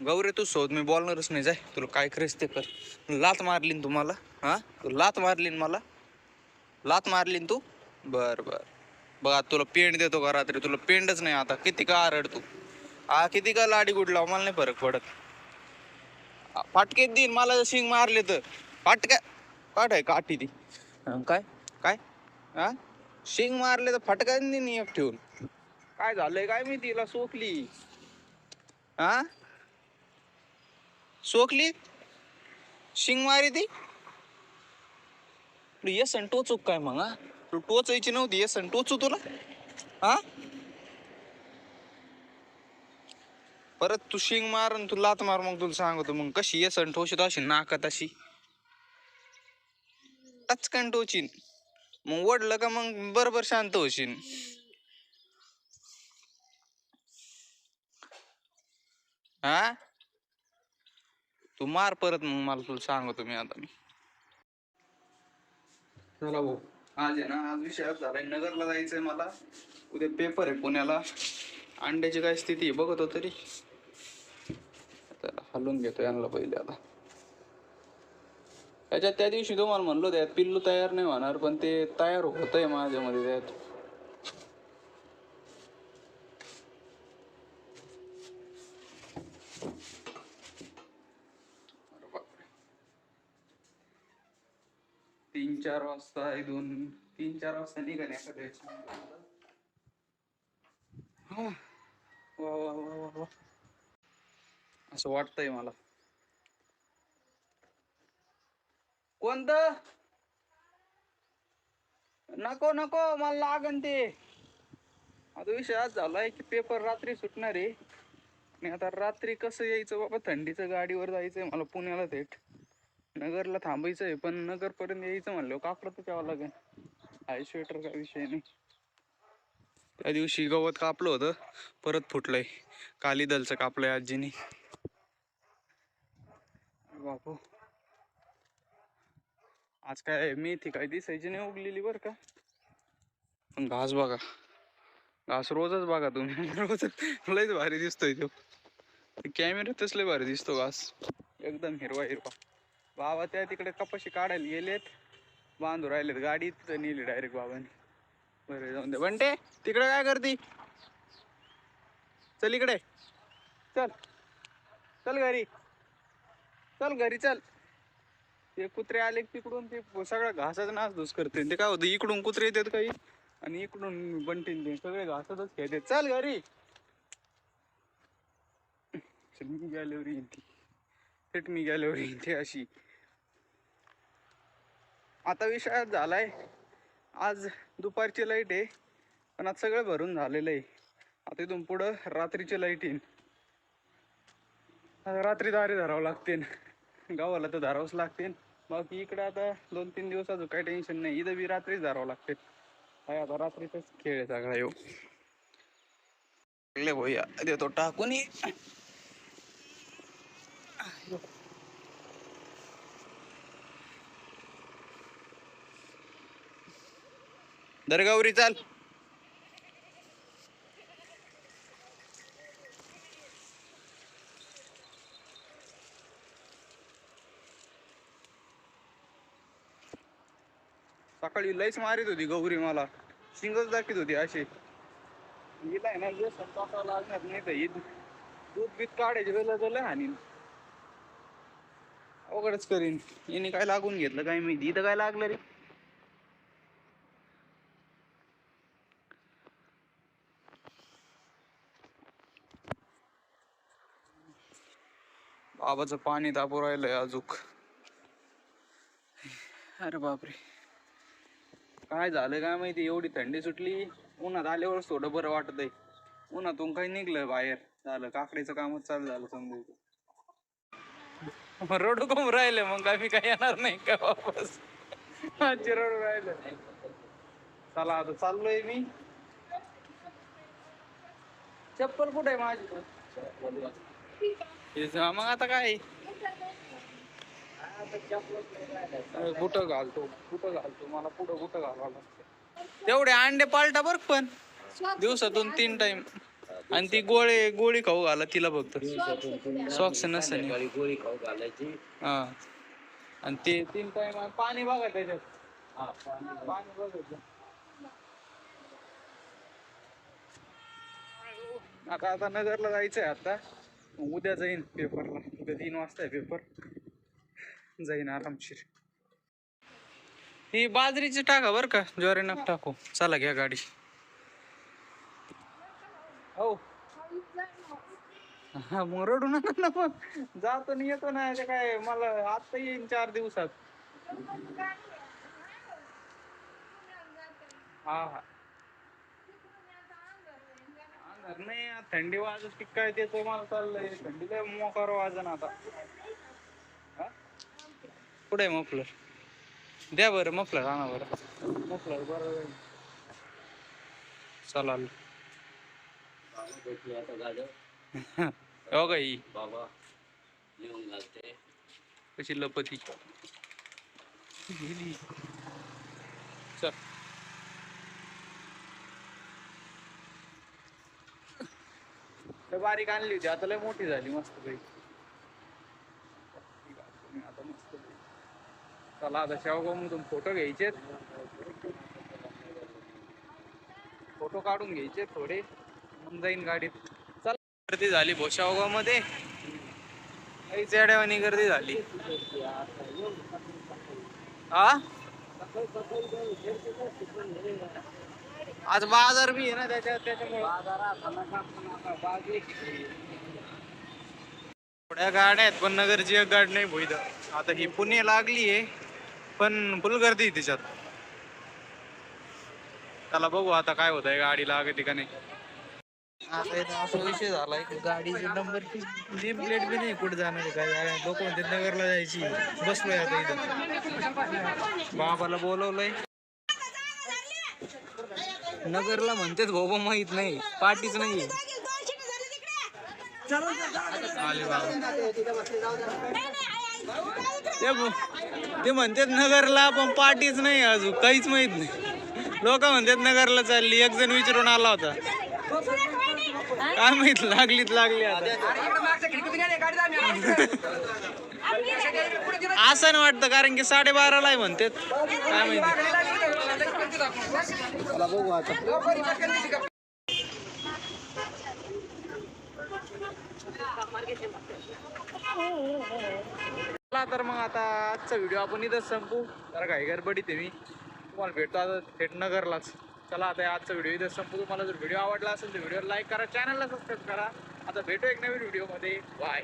गौरी तू शोध मी बोलणारच नाही जाय. तुला काय करायचं ते कर. लात मारली तुम्हाला हा? तू लात मारली मला? लात मारली तू? बर बर. बघा तुला पेंड देतो का रात्री? तुला पेंडच नाही आता. किती का आरड तू? हा किती का लाडी गुडला मला नाही फरक पडत. फाटकेत देईन मला शिंग मारले तर. फाटक्या काट आहे काठी ती. काय? काय? हा शिंग मारले तर फटका देईन एक ठेवून. काय झालंय काय मी तिला सोकली. हा सोकली शिंग मारी ती तुला येसन टोचू काय मग हा? तू टोचायची नव्हती येसन टोचू तुला? हा? परत तू शिंग मार आणि तू लात मार मग तुला सांगतो मग कशी येसन टोचत अशी नाकात अशी. टचकन टोचीन. मग ओढलं का मग बरोबर शांत होशील हा? तू मार परत मग मला तुला सांगतो मी आता मी. चला भाऊ. आज आहे ना आज विषय झालाय. नगरला जायचंय मला. उद्या पेपर आहे पुण्याला. अंड्याची काय स्थिती आहे बघतो तरी. त्याला हलवून घेतो यांना पहिले आता. त्याच्यात त्या दिवशी तुम्हाला म्हणलो त्यात पिल्लू तयार नाही होणार पण ते तयार होतंय माझ्यामध्ये त्यात. तीन चार वाजता इथून तीन चार वाजता निघाले एखाद्या वेळेस. वा वा वा वा वा. असं वाटतंय मला. कोणतं? नको नको मला लागन ते. आता विषय आज झालाय की पेपर रात्री सुटणार आहे. आणि आता रात्री कसं यायचं बाबा? थंडीचं गाडीवर जायचंय मला पुण्याला थेट. नगरला थांबायचं आहे पण नगर पर्यंत यायचं म्हणलं कापडतच यावं लागेल. हाय स्वेटर काय विषय नाही. त्या दिवशी गवत कापलं होतं परत फुटलंय. कालीदलचं कापलंय आजीनी. बापू. आज काय मेथी काय दिसायची नाही उगलेली बरं का? पण घास बघा. घास रोजच बघा तुम्ही. रोजच. लयच भारी दिसतोय तो. कॅमेऱ्यातच लय भारी दिसतो घास. एकदम हिरवा हिरवा. बाबा त्या तिकडे कपाशी काढायला गेलेत. बांधू राहिलेत गाडी नेली डायरेक्ट बाबांनी. बरं जाऊन दे. बंटे तिकडे काय करती? चल इकडे. चल. चल घरी. चल घरी चल. ते कुत्रे आले तिकडून ते सगळं घासाचा नासधूस करते. ते काय होतं इकडून कुत्रे येतात काही आणि इकडून बंटीन ते सगळे घासातच खेळते चल घरी. चल, मी गेल्यावर येईन ती. थेट मी गेल्यावर येईन ती अशी. आता विषय झालाय. आज दुपारची लाइट आहे पण आज सगळं भरून झालेलं आहे. आता इथून पुढं रात्रीची लाइट येईन. आता रात्री दारे धरावं लागतील. गावाला तर धरावंच लागतील. बाकी इकडं आता दोन तीन दिवस अजून काही टेन्शन नाही. इथं बी रात्रीच धरावं लागते काय आता रात्रीचाच खेळ आहे सगळा येऊ लागले भैया. देतो टाकून दरगावरी चाल. सकाळी लईच मारित होती गौरी मला. शिंगच दाखीत होती अशी. हिला आहे ना जे संपाचा लागणार नाही तर ही दूध बीत काढायची वेळ झालं लय हानीन अवघडच करीन. हिने काय लागून घेतलं काय मी इथं काय लागलं रे? बाबाचं पाणी तापू राहिलंय अजूक अरे बापरे. काय झालं काय माहिती एवढी थंडी सुटली उन्हात आल्यावर थोडं बरं वाटतंय. उन्हातून काही निघलं बाहेर झालं काकडीचं कामच चालू झालं समजू. रडू कोम राहिले मग आम्ही काय येणार नाही का वापस? आजचे रडू राहिले. चला आता चाललोय मी. चप्पल कुठे आहे माझी? मग आता काय? कुठं घालतो कुठं घालतो मला पुढं कुठं घालावं लागतं. तेवढे अंडे पालटा बरं पण. दिवसातून तीन टाइम आणि ती गोळे गोळी खाऊ घाला तिला फक्त. सॉक्स नसतं गोळी खाऊ घालायची. हा. आणि ते तीन टाइम पाणी बघा त्याच्यात. पाणी बघायचं आता आता नगरला जायचंय आता. उद्या जाईन पेपरला. उद्या तीन वाजता आहे पेपर. जाईन आरामशीर. ही बाजरीची टाका बर का. ज्वारी नक टाकू. चला घ्या गाडी. हो. हा, मग रडू नका ना मग. जातो आणि येतो ना. ते काय मला आता येईन चार दिवसात. हा हा. नाही आता थंडी वाजत की काय ते तुम्हाला मला चाललंय थंडीला मोकार वाजन आता. हा? कुठे आहे मफलर? द्या बरं मफलर आणा बरं. मफलर बरं चला. आता हो का ही बाबा लिहून घालते कशी लपती. गेली चल. लय बारीक आणली होती. आता लय मोठी झाली मस्त पैकी. आता मस्त चला आता शेवगाव मधून फोटो घ्यायचे फोटो काढून घ्यायचे थोडे. मग जाईन गाडीत. चला गर्दी झाली भोशावगावमध्ये चेड्यावानी गर्दी झाली. हा आज बाजार बी आहे ना त्याच्या थोड्या गाड्या आहेत पण नगरची एक गाडी नाही भोईद. आता ही पुणे लागली आहे पण फुल गर्दी आहे तिच्यात. त्याला बघू आता काय होत आहे गाडी लागते का नाही. आता असा विषय झालाय की गाडीचे नंबर नेम प्लेट बी नाही कुठे जाणार आहे काय लोक म्हणते नगरला जायची बसलोय आता इथं. बाबाला बोलवलंय. नगरला म्हणतेच बाबा माहीत नाही. पार्टीच नाही. ते ब- ते म्हणतात नगरला पण पार्टीच नाही अजून. काहीच माहीत नाही. लोक म्हणतात नगरला चालली. एक जण विचारून आला होता. काय माहीत लागलीत लागली आता. असं नाही वाटतं कारण की साडेबाराला आहे म्हणतात. काय माहिती. चला बघू आता चला तर मग आता आजचा व्हिडिओ आपण इथंच संपू. जरा काही गडबडीत आहे मी. तुम्हाला भेटतो आता थेट नगरलाच. चला आता आजचा व्हिडिओ इथं संपू. तुम्हाला जर व्हिडिओ आवडला असेल तर व्हिडिओ लाईक करा चॅनलला सबस्क्राईब करा. आता भेटू एक नवीन व्हिडिओमध्ये बाय